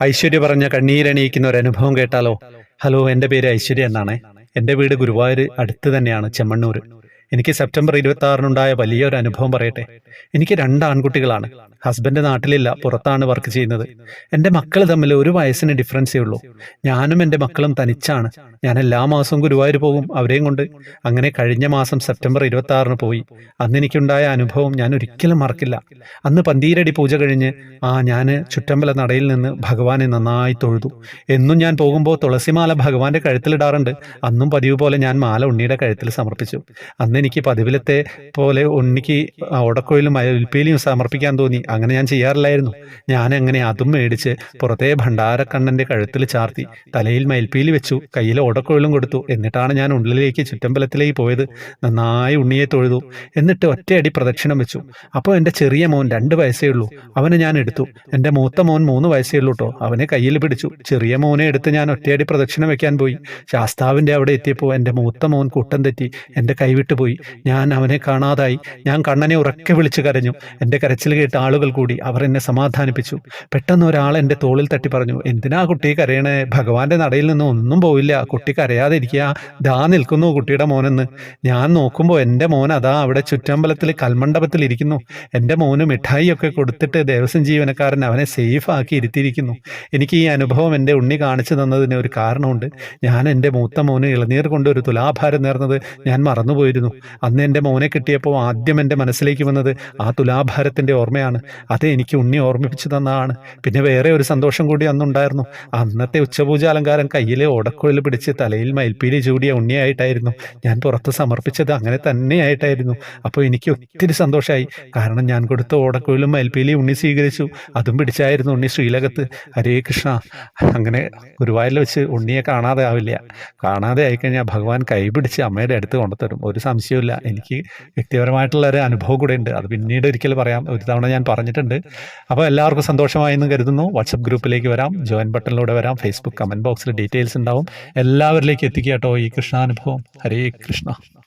ഐശ്വര്യ പറഞ്ഞ കണ്ണീരണിയിക്കുന്ന ഒരു അനുഭവം കേട്ടാലോ? ഹലോ എന്റെ പേര് ഐശ്വര്യ എന്നാണ്. എന്റെ വീട് ഗുരുവായൂർ അടുത്ത് തന്നെയാണ് ചെമ്മണ്ണൂർ. എനിക്ക് സെപ്റ്റംബർ ഇരുപത്തി ആറിനുണ്ടായ വലിയൊരു അനുഭവം പറയട്ടെ. എനിക്ക് രണ്ട് ആൺകുട്ടികളാണ് ഹസ്ബൻഡ് നാട്ടിലില്ല പുറത്താണ് വർക്ക് ചെയ്യുന്നത്. എന്റെ മക്കൾ തമ്മിൽ ഒരു വയസ്സിന് ഡിഫറൻസേ ഉള്ളൂ ഞാനും എന്റെ മക്കളും തനിച്ചാണ്. ഞാൻ എല്ലാ മാസവും ഗുരുവായൂർ പോകും അവരെയും കൊണ്ട്. അങ്ങനെ കഴിഞ്ഞ മാസം സെപ്റ്റംബർ ഇരുപത്തി ആറിന് പോയി. അന്ന് എനിക്കുണ്ടായ അനുഭവം ഞാൻ ഒരിക്കലും മറക്കില്ല. അന്ന് പന്തീരടി പൂജ കഴിഞ്ഞ് ആ ഞാൻ ചുറ്റമ്പല നടയിൽ നിന്ന് ഭഗവാനെ നന്നായി തൊഴുതു. എന്നും ഞാൻ പോകുമ്പോൾ തുളസിമാല ഭഗവാന്റെ കഴുത്തിലിടാറുണ്ട്. അന്നും പതിവ് പോലെ ഞാൻ മാല ഉണ്ണിയുടെ കഴുത്തിൽ സമർപ്പിച്ചു. അന്ന് എനിക്ക് പതിവിലത്തെ പോലെ ഉണ്ണിക്ക് ഉടക്കോയിലും അയൽപ്പേലിയും സമർപ്പിക്കാൻ തോന്നി. അങ്ങനെ ഞാൻ ചെയ്യാറില്ലായിരുന്നു. ഞാൻ അങ്ങനെ അതും മേടിച്ച് പുറത്തെ ഭണ്ഡാരക്കണ്ണന്റെ കഴുത്തിൽ ചാർത്തി തലയിൽ മയിൽപ്പീലി വെച്ചു കയ്യിൽ ഓടക്കോയിലും കൊടുത്തു. എന്നിട്ടാണ് ഞാൻ ഉള്ളിലേക്ക് ചുറ്റമ്പലത്തിലേക്ക് പോയത്. നന്നായി ഉണ്ണിയെ തൊഴുതു. എന്നിട്ട് ഒറ്റയടി പ്രദക്ഷിണം വെച്ചു. അപ്പോൾ എന്റെ ചെറിയ മോൻ രണ്ട് വയസ്സേ ഉള്ളൂ. അവനെ ഞാൻ എടുത്തു. എന്റെ മൂത്ത മോൻ മൂന്ന് വയസ്സേ ഉള്ളൂ കേട്ടോ അവനെ കയ്യിൽ പിടിച്ചു. ചെറിയ മോനെ എടുത്ത് ഞാൻ ഒറ്റയടി പ്രദക്ഷിണം വെക്കാൻ പോയി. ശാസ്താവിന്റെ അവിടെ എത്തിയപ്പോൾ എന്റെ മൂത്ത മോൻ കൂട്ടം തെറ്റി എന്റെ കൈവിട്ട് പോയി. ഞാൻ അവനെ കാണാതായി. ഞാൻ കണ്ണനെ ഉറക്കെ വിളിച്ചു കരഞ്ഞു. എന്റെ കരച്ചിൽ കേട്ട ആളുകൾ കൂടി. അവർ എന്നെ സമാധാനിപ്പിച്ചു. പെട്ടെന്ന് ഒരാൾ എന്റെ തോളിൽ തട്ടി പറഞ്ഞു എന്തിനാ കുട്ടി കരയണേ? ഭഗവാന്റെ നടയിൽ നിന്ന് ഒന്നും പോയില്ല കുട്ടി കരയാതെ ഇരിക്കുക ദാ നിൽക്കുന്നു കുട്ടിയുടെ മോനെന്ന്. ഞാൻ നോക്കുമ്പോൾ എന്റെ മോൻ അതാ അവിടെ ചുറ്റമ്പലത്തിൽ കൽമണ്ഡപത്തിൽ ഇരിക്കുന്നു. എന്റെ മോന് മിഠായിയൊക്കെ കൊടുത്തിട്ട് ദേവസ്വം ജീവനക്കാരൻ അവനെ സേഫ് ആക്കി ഇരുത്തിയിരിക്കുന്നു. എനിക്ക് ഈ അനുഭവം എന്റെ ഉണ്ണി കാണിച്ചു തന്നതിന് ഒരു കാരണമുണ്ട്. ഞാൻ എന്റെ മൂത്ത മോന് ഇളനീർ കൊണ്ട് ഒരു തുലാഭാരം നേർന്നത് ഞാൻ മറന്നുപോയിരുന്നു. അന്ന് എന്റെ മോനെ കിട്ടിയപ്പോൾ ആദ്യം എന്റെ മനസ്സിലേക്ക് വന്നത് ആ തുലാഭാരത്തിന്റെ ഓർമ്മയാണ്. അത് എനിക്ക് ഉണ്ണി ഓർമ്മിപ്പിച്ചു തന്നതാണ്. പിന്നെ വേറെ ഒരു സന്തോഷം കൂടി അന്നുണ്ടായിരുന്നു. അന്നത്തെ ഉച്ചപൂജ അലങ്കാരം കയ്യിലെ ഓടക്കുഴൽ പിടിച്ച് തലയിൽ മയിൽപ്പീലി ചൂടിയ ഉണ്ണിയായിട്ടായിരുന്നു. ഞാൻ പുറത്ത് സമർപ്പിച്ചത് അങ്ങനെ തന്നെയായിട്ടായിരുന്നു. അപ്പോൾ എനിക്ക് ഒത്തിരി സന്തോഷമായി കാരണം ഞാൻ കൊടുത്ത ഓടക്കുഴലും മയിൽപ്പീലി ഉണ്ണി സ്വീകരിച്ചു. അതും പിടിച്ചായിരുന്നു ഉണ്ണി ശ്രീലകത്ത്. ഹരേ കൃഷ്ണ. അങ്ങനെ ഗുരുവായൂരിൽ വെച്ച് ഉണ്ണിയെ കാണാതെ ആവില്ല. കാണാതെ ആയിക്കഴിഞ്ഞാൽ ഭഗവാൻ കൈപിടിച്ച് അമ്മയുടെ അടുത്ത് കൊണ്ടുതരും ഒരു സംശയമില്ല എനിക്ക് വ്യക്തിപരമായിട്ടുള്ള ഒരു അനുഭവം കൂടെ ഉണ്ട്. അത് പിന്നീട് ഒരിക്കൽ പറയാം. ഒരു തവണ ഞാൻ പറഞ്ഞിട്ടുണ്ട്. അപ്പോൾ എല്ലാവർക്കും സന്തോഷമായെന്ന് കരുതുന്നു. വാട്സപ്പ് ഗ്രൂപ്പിലേക്ക് വരാം. ജോയിൻ ബട്ടണിലൂടെ വരാം. ഫേസ്ബുക്ക് കമന്റ് ബോക്സിൽ ഡീറ്റെയിൽസ് ഉണ്ടാവും. എല്ലാവരിലേക്കും എത്തിക്കുക കേട്ടോ ഈ കൃഷ്ണാനുഭവം. ഹരേ കൃഷ്ണ.